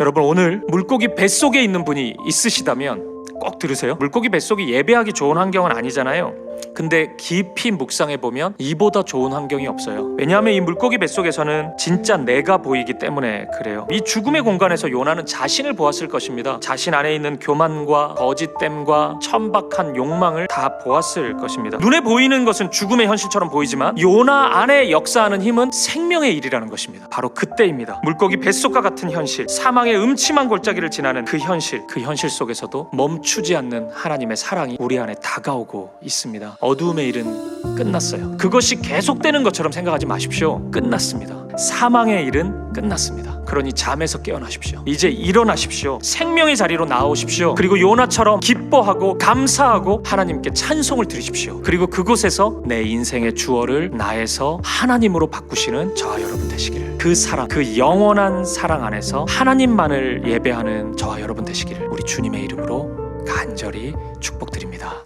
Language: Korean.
여러분 오늘 물고기 뱃속에 있는 분이 있으시다면 꼭 들으세요. 물고기 뱃속이 예배하기 좋은 환경은 아니잖아요. 근데 깊이 묵상해 보면 이보다 좋은 환경이 없어요. 왜냐하면 이 물고기 뱃속에서는 진짜 내가 보이기 때문에 그래요. 이 죽음의 공간에서 요나는 자신을 보았을 것입니다. 자신 안에 있는 교만과 거짓됨과 천박한 욕망을 다 보았을 것입니다. 눈에 보이는 것은 죽음의 현실처럼 보이지만 요나 안에 역사하는 힘은 생명의 일이라는 것입니다. 바로 그때입니다. 물고기 뱃속과 같은 현실, 사망의 음침한 골짜기를 지나는 그 현실, 그 현실 속에서도 멈추지 않는 하나님의 사랑이 우리 안에 다가오고 있습니다. 어두움의 일은 끝났어요. 그것이 계속되는 것처럼 생각하지 마십시오. 끝났습니다. 사망의 일은 끝났습니다. 그러니 잠에서 깨어나십시오. 이제 일어나십시오. 생명의 자리로 나오십시오. 그리고 요나처럼 기뻐하고 감사하고 하나님께 찬송을 드리십시오. 그리고 그곳에서 내 인생의 주어를 나에서 하나님으로 바꾸시는 저와 여러분 되시기를. 그 사랑, 그 영원한 사랑 안에서 하나님만을 예배하는 저와 여러분 되시기를 우리 주님의 이름으로 간절히 축복드립니다.